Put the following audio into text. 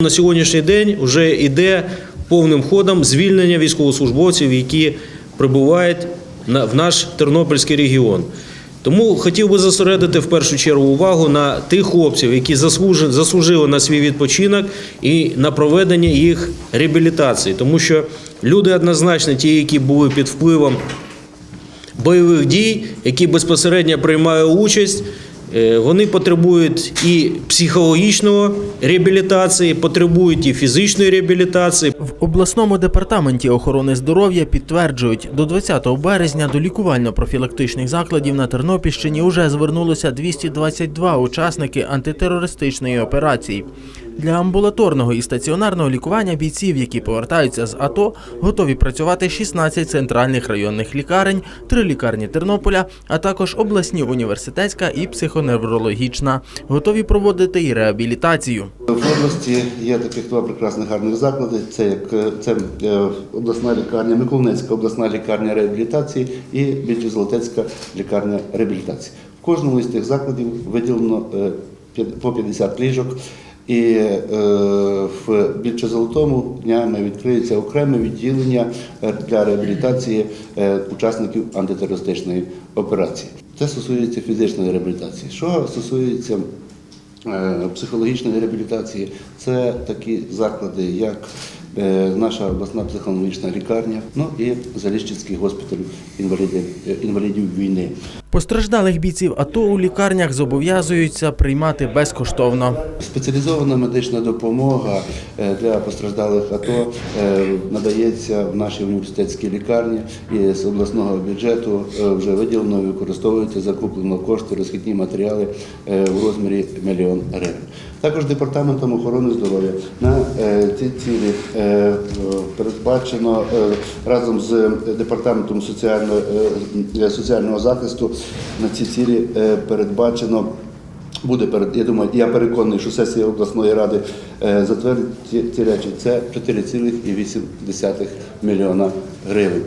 На сьогоднішній день вже йде повним ходом звільнення військовослужбовців, які прибувають в наш Тернопільський регіон. Тому хотів би зосередити в першу чергу увагу на тих хлопців, які заслужили на свій відпочинок і на проведення їх реабілітації. Тому що люди однозначно, ті, які були під впливом бойових дій, які безпосередньо приймають участь. Е, Вони потребують і психологічного реабілітації, потребують і фізичної реабілітації. В обласному департаменті охорони здоров'я підтверджують, до 20 березня до лікувально-профілактичних закладів на Тернопільщині уже звернулося 222 учасники антитерористичної операції. Для амбулаторного і стаціонарного лікування бійців, які повертаються з АТО, готові працювати 16 центральних районних лікарень, три лікарні Тернополя, а також обласні університетська і психоневрологічна. Готові проводити і реабілітацію. В області є таких два прекрасних гарних заклади. Це як е, це е, обласна лікарня, Миколинецька обласна лікарня реабілітації і Більчо-Золотецька лікарня реабілітації. В кожному із тих закладів виділено е, по 50 ліжок. І е, в Більчозолотому днями відкриється окреме відділення е, для реабілітації е, учасників антитерористичної операції. Це стосується фізичної реабілітації. Що стосується Е, психологічної реабілітації це такі заклади, як наша обласна психологічна лікарня, ну і Заліщицький госпіталь інвалідів, інвалідів війни. Постраждалих бійців АТО у лікарнях зобов'язуються приймати безкоштовно. Спеціалізована медична допомога е, для постраждалих АТО е, надається в нашій університетській лікарні і з обласного бюджету е, вже виділено і використовується закуплено кошти, розхідні матеріали в розмірі мільйон гривень. Також департаментом охорони здоров'я на ці цілі передбачено разом з департаментом соціального захисту на ці цілі е, передбачено. Буде перед, я думаю, я переконаний, що сесія обласної ради е, затвердить ці, ці речі. Це 4,8 мільйона гривень.